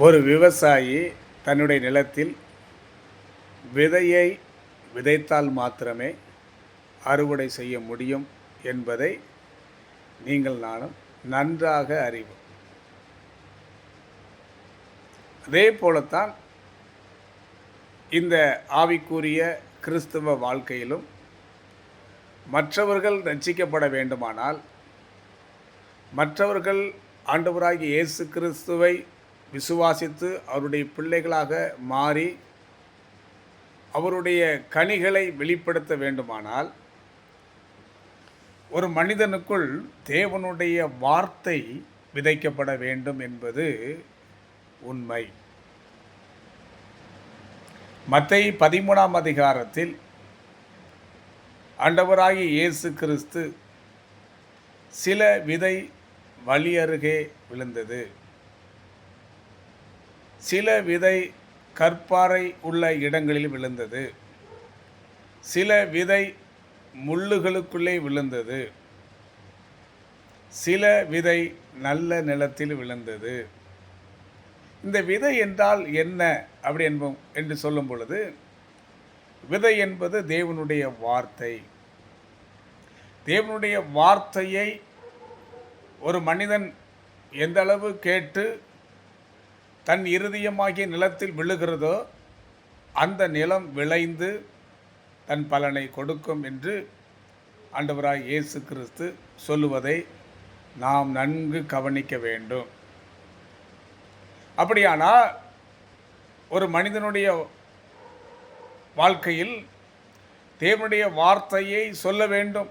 ஒரு விவசாயி தன்னுடைய நிலத்தில் விதையை விதைத்தால் மாத்திரமே அறுவடை செய்ய முடியும் என்பதை நீங்கள் நானும் நன்றாக அறிவோம். அதே போலத்தான் இந்த ஆவிக்குரிய கிறிஸ்தவ வாழ்க்கையிலும் மற்றவர்கள் ரட்சிக்கப்பட வேண்டுமானால் மற்றவர்கள் ஆண்டவராகிய இயேசு கிறிஸ்துவை விசுவாசித்து அவருடைய பிள்ளைகளாக மாறி அவருடைய கனிகளை வெளிப்படுத்த வேண்டுமானால் ஒரு மனிதனுக்குள் தேவனுடைய வார்த்தை விதைக்கப்பட வேண்டும் என்பது உண்மை. மத்தை பதிமூணாம் அதிகாரத்தில் ஆண்டவராகிய இயேசு கிறிஸ்து சில விதை வழி அருகே விழுந்தது. சில விதை கற்பாறை உள்ள இடங்களில் விழுந்தது. சில விதை முள்ளுகளுக்குள்ளே விழுந்தது. சில விதை நல்ல நிலத்தில் விழுந்தது. இந்த விதை என்றால் என்ன அப்படி என்போம் என்று சொல்லும் பொழுது விதை என்பது தேவனுடைய வார்த்தை. தேவனுடைய வார்த்தையை ஒரு மனிதன் எந்த அளவு கேட்டு தன் இருதயமாகிய நிலத்தில் விழுகிறதோ அந்த நிலம் விளைந்து தன் பலனை கொடுக்கும் என்று ஆண்டவராய் இயேசு கிறிஸ்து சொல்லுவதை நாம் நன்கு கவனிக்க வேண்டும். அப்படியானால் ஒரு மனிதனுடைய வாழ்க்கையில் தேவனுடைய வார்த்தையை சொல்ல வேண்டும்.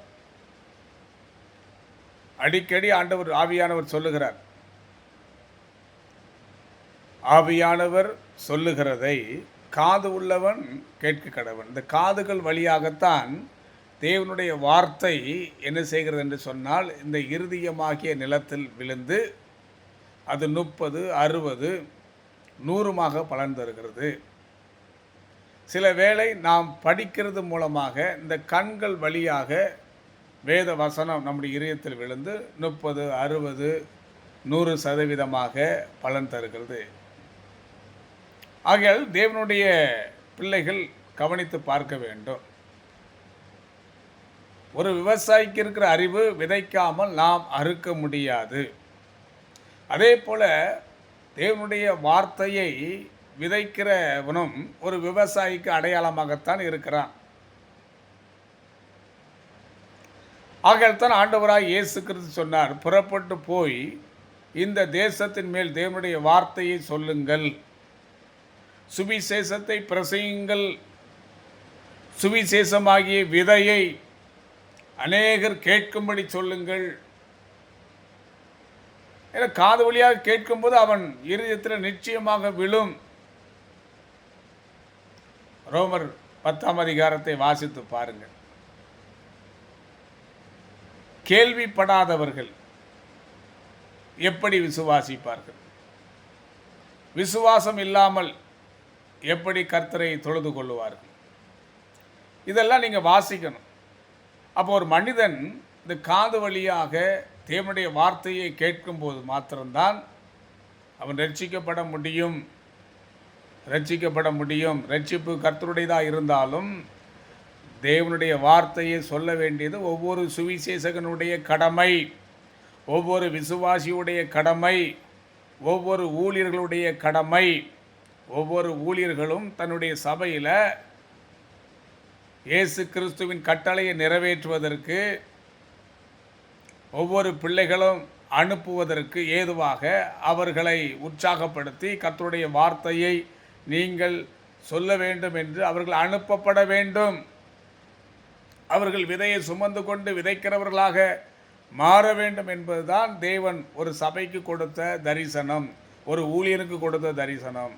அடிக்கடி ஆண்டவர் ஆவியானவர் சொல்லுகிறார். ஆவியானவர் சொல்லுகிறதை காது உள்ளவன் கேட்க கடவன். இந்த காதுகள் வழியாகத்தான் தேவனுடைய வார்த்தை என்ன செய்கிறது என்று சொன்னால் இந்த இருதயமாகிய நிலத்தில் விழுந்து அது முப்பது அறுபது நூறுமாக பலன் தருகிறது. சில வேளை நாம் படிக்கிறது மூலமாக இந்த கண்கள் வழியாக வேத வசனம் நம்முடைய இதயத்தில் விழுந்து முப்பது அறுபது நூறு சதவீதமாக பலன் தருகிறது. ஆகையால் தேவனுடைய பிள்ளைகள் கவனித்து பார்க்க வேண்டும். ஒரு விவசாயிக்கு இருக்கிற அறிவு விதைக்காமல் நாம் அறுக்க முடியாது. அதே போல தேவனுடைய வார்த்தையை விதைக்கிறவனும் ஒரு விவசாயிக்கு அடையாளமாகத்தான் இருக்கிறான். ஆகத்தான் ஆண்டவராக இயேசு கிறிஸ்து சொன்னார் புறப்பட்டு போய் இந்த தேசத்தின் மேல் தேவனுடைய வார்த்தையை சொல்லுங்கள். சுவிசேஷத்தை பிரசையுங்கள் சுவிசேஷமாகிய விதையை அநேகர் கேட்கும்படி சொல்லுங்கள். என காது வழியாக கேட்கும்போது அவன் இருதயத்தில் நிச்சயமாக விழும். ரோமர் பத்தாம் அதிகாரத்தை வாசித்து பாருங்கள். கேள்விப்படாதவர்கள் எப்படி விசுவாசிப்பார்கள்? விசுவாசம் இல்லாமல் எப்படி கர்த்தரை தொழுது கொள்ளுவார்கள் இதெல்லாம் நீங்கள் வாசிக்கணும். அப்போ ஒரு மனிதன் இந்த காது வழியாக தேவனுடைய வார்த்தையை கேட்கும்போது மாத்திரம்தான் அவன் ரட்சிக்கப்பட முடியும். ரட்சிக்கப்பட முடியும். ரட்சிப்பு கர்த்தருடையதாக இருந்தாலும் தேவனுடைய வார்த்தையை சொல்ல வேண்டியது ஒவ்வொரு சுவிசேஷகனுடைய கடமை ஒவ்வொரு விசுவாசியுடைய கடமை ஒவ்வொரு ஊழியர்களுடைய கடமை. ஒவ்வொரு ஊழியர்களும் தன்னுடைய சபையில் இயேசு கிறிஸ்துவின் கட்டளையை நிறைவேற்றுவதற்கு ஒவ்வொரு பிள்ளைகளும் அனுப்புவதற்கு ஏதுவாக அவர்களை உற்சாகப்படுத்தி கத்தருடைய வார்த்தையை நீங்கள் சொல்ல வேண்டும் என்று அவர்கள் அனுப்பப்பட வேண்டும். அவர்கள் விதையை சுமந்து கொண்டு விதைக்கிறவர்களாக மாற வேண்டும் என்பதுதான் தேவன் ஒரு சபைக்கு கொடுத்த தரிசனம் ஒரு ஊழியனுக்கு கொடுத்த தரிசனம்.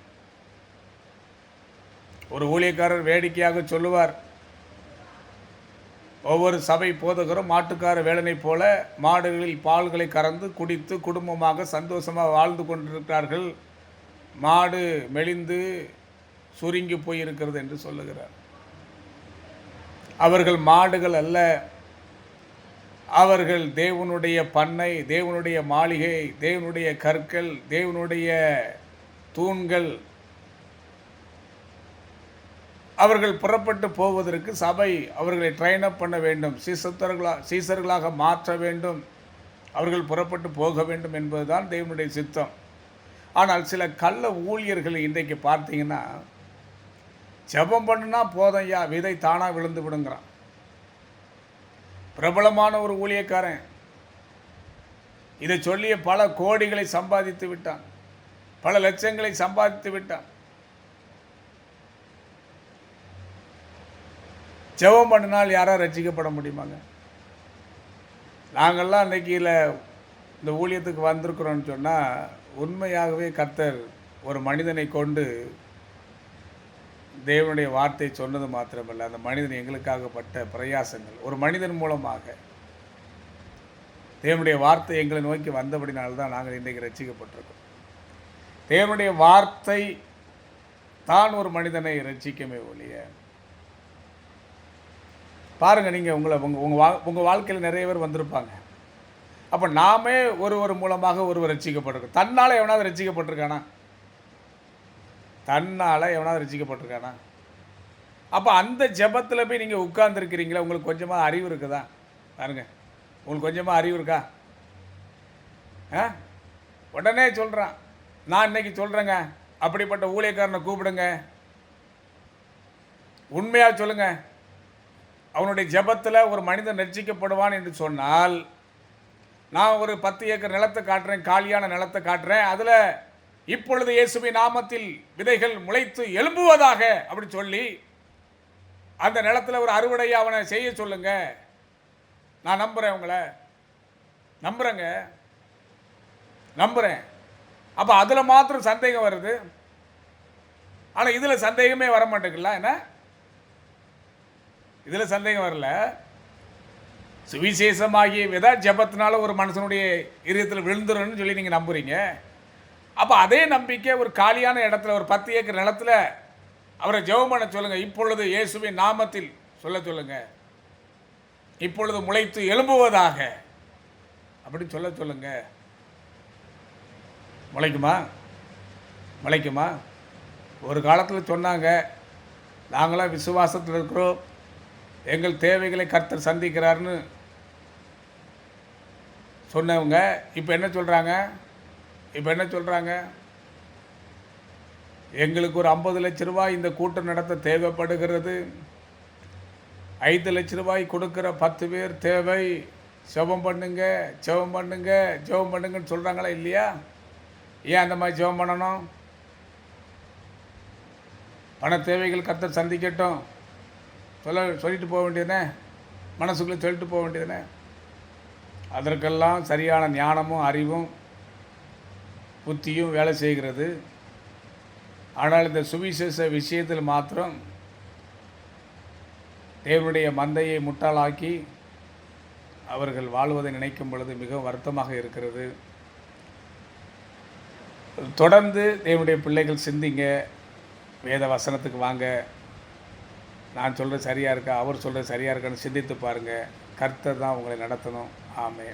ஒரு ஊழியக்காரர் வேடிக்கையாக சொல்லுவார். ஒவ்வொரு சபை போதகரும் மாட்டுக்கார வேலனை போல மாடுகளில் பால்களை கறந்து குடித்து குடும்பமாக சந்தோஷமாக வாழ்ந்து கொண்டிருக்கிறார்கள். மாடு மெலிந்து சுருங்கி போயிருக்கிறது என்று சொல்லுகிறார். அவர்கள் மாடுகள் அல்ல. அவர்கள் தேவனுடைய பண்ணை தேவனுடைய மாளிகை தேவனுடைய கற்கள் தேவனுடைய தூண்கள் அவர்கள் புறப்பட்டு போவதற்கு சபை அவர்களை ட்ரெயின் அப் பண்ண வேண்டும். சீசத்தர்களா சீசர்களாக மாற்ற வேண்டும். அவர்கள் புறப்பட்டு போக வேண்டும் என்பதுதான் தெய்வனுடைய சித்தம். ஆனால் சில கள்ள ஊழியர்கள் இன்றைக்கு பார்த்தீங்கன்னா ஜெபம் பண்ணுனா போதையா விதை தானாக விழுந்து விடுங்கிறான். பிரபலமான ஒரு ஊழியக்காரன். இதை சொல்லிய பல கோடிகளை சம்பாதித்து விட்டான். பல லட்சங்களை சம்பாதித்து விட்டான். ஜெபம் பண்ணினால் யாரா ரட்சிக்கப்பட முடியுமாங்க? நாங்கள்லாம் அன்னைக்கு இந்த ஊழியத்துக்கு வந்திருக்கிறோன்னு சொன்னால் உண்மையாகவே கர்த்தர் ஒரு மனிதனை கொண்டு தேவனுடைய வார்த்தை சொன்னது மாத்திரமல்ல அந்த மனிதன் எங்களுக்காகப்பட்ட பிரயாசங்கள். ஒரு மனிதன் மூலமாக தேவனுடைய வார்த்தை எங்களை நோக்கி வந்தபடினால்தான் நாங்கள் இன்றைக்கு ரசிக்கப்பட்டிருக்கோம் தேவனுடைய வார்த்தை தான் ஒரு மனிதனை ரட்சிக்கமே ஒழிய பாருங்கள் நீங்கள் உங்களை உங்கள் உங்கள் வா உங்கள் வாழ்க்கையில் நிறைய பேர் வந்திருப்பாங்க. அப்போ நாமே ஒருவர் மூலமாக ஒருவர் ரசிக்கப்பட்டிருக்கோம். தன்னால் எவனாவது ரசிக்கப்பட்டிருக்கானா? தன்னால் எவனாவது ரசிக்கப்பட்டிருக்கானா? அப்போ அந்த ஜெபத்தில் போய் நீங்கள் உட்கார்ந்துருக்கிறீங்களா? உங்களுக்கு கொஞ்சமாக அறிவு இருக்குதா? பாருங்கள் உங்களுக்கு கொஞ்சமாக அறிவு இருக்கா? ஆ? உடனே சொல்கிறான் நான் இன்னைக்கு சொல்கிறேங்க அப்படிப்பட்ட ஊழியக்காரனை கூப்பிடுங்க. உண்மையாக சொல்லுங்கள் அவனுடைய ஜெபத்தில் ஒரு மனிதன் ரட்சிக்கப்படுவான் என்று சொன்னால் நான் ஒரு பத்து ஏக்கர் நிலத்தை காட்டுறேன் காலியான நிலத்தை காட்டுறேன் அதில் இப்பொழுது இயேசுவின் நாமத்தில் விதைகள் முளைத்து எழும்புவதாக அப்படி சொல்லி அந்த நிலத்தில் ஒரு அறுவடையை அவனை செய்ய சொல்லுங்க. நான் நம்புகிறேன் உங்களை. நம்புகிறேங்க நம்புகிறேன் அப்போ அதில் மாத்திரம் சந்தேகம் வருது. ஆனால் இதில் சந்தேகமே வர மாட்டேங்குல்ல என்ன? இதில் சந்தேகம் வரல. சுவிசேஷமாகிய விதா ஜபத்தினால ஒரு மனுஷனுடைய இதயத்தில் விழுந்துருன்னு சொல்லி நீங்கள் நம்புறீங்க. அப்போ அதே நம்பிக்கை ஒரு காலியான இடத்துல ஒரு பத்து ஏக்கர் நிலத்துல அவரை ஜெபம் பண்ண சொல்லுங்கள் இப்பொழுது இயேசுவின் நாமத்தில் சொல்ல சொல்லுங்கள் இப்பொழுது முளைத்து எழும்புவதாக. அப்படி சொல்ல சொல்லுங்கள் முளைக்குமா? முளைக்குமா? ஒரு காலத்தில் சொன்னாங்க. நாங்களாம் விசுவாசத்தில் இருக்கிறோம். எங்கள் தேவைகளை கர்த்தர் சந்திக்கிறார்னு சொன்னவங்க இப்போ என்ன சொல்கிறாங்க இப்போ என்ன சொல்கிறாங்க எங்களுக்கு ஒரு ஐம்பது லட்ச ரூபாய் இந்த கூட்டம் நடத்த தேவைப்படுகிறது. ஐந்து லட்ச ரூபாய் கொடுக்குற பத்து பேர் தேவை. ஜெபம் பண்ணுங்க ஜெபம் பண்ணுங்க ஜெபம் பண்ணுங்கன்னு சொல்கிறாங்களா இல்லையா? ஏன் அந்த மாதிரி ஜெபம் பண்ணணும்? பண தேவைகள் கத்த சந்திக்கட்டும். சொல்ல சொல்லிட்டு போக வேண்டியதுனே மனசுக்குள்ளே சொல்லிட்டு போக வேண்டியதுனே அதற்கெல்லாம் சரியான ஞானமும் அறிவும் புத்தியும் வேலை செய்கிறது. ஆனால் இந்த சுவிசேஷ விஷயத்தில் மாத்திரம் தேவனுடைய மந்தையை முட்டாளாக்கி அவர்கள் வாழ்வதை நினைக்கும் பொழுது மிகவும் வருத்தமாக இருக்கிறது. தொடர்ந்து தேவனுடைய பிள்ளைகள் சிந்திங்க. வேத வசனத்துக்கு வாங்க. நான் சொல்கிறது சரியாக இருக்கா? அவர் சொல்கிறது சரியாக இருக்கான்னு சிந்தித்து பாருங்கள் கர்த்தர் தான் உங்களை நடத்தணும். ஆமே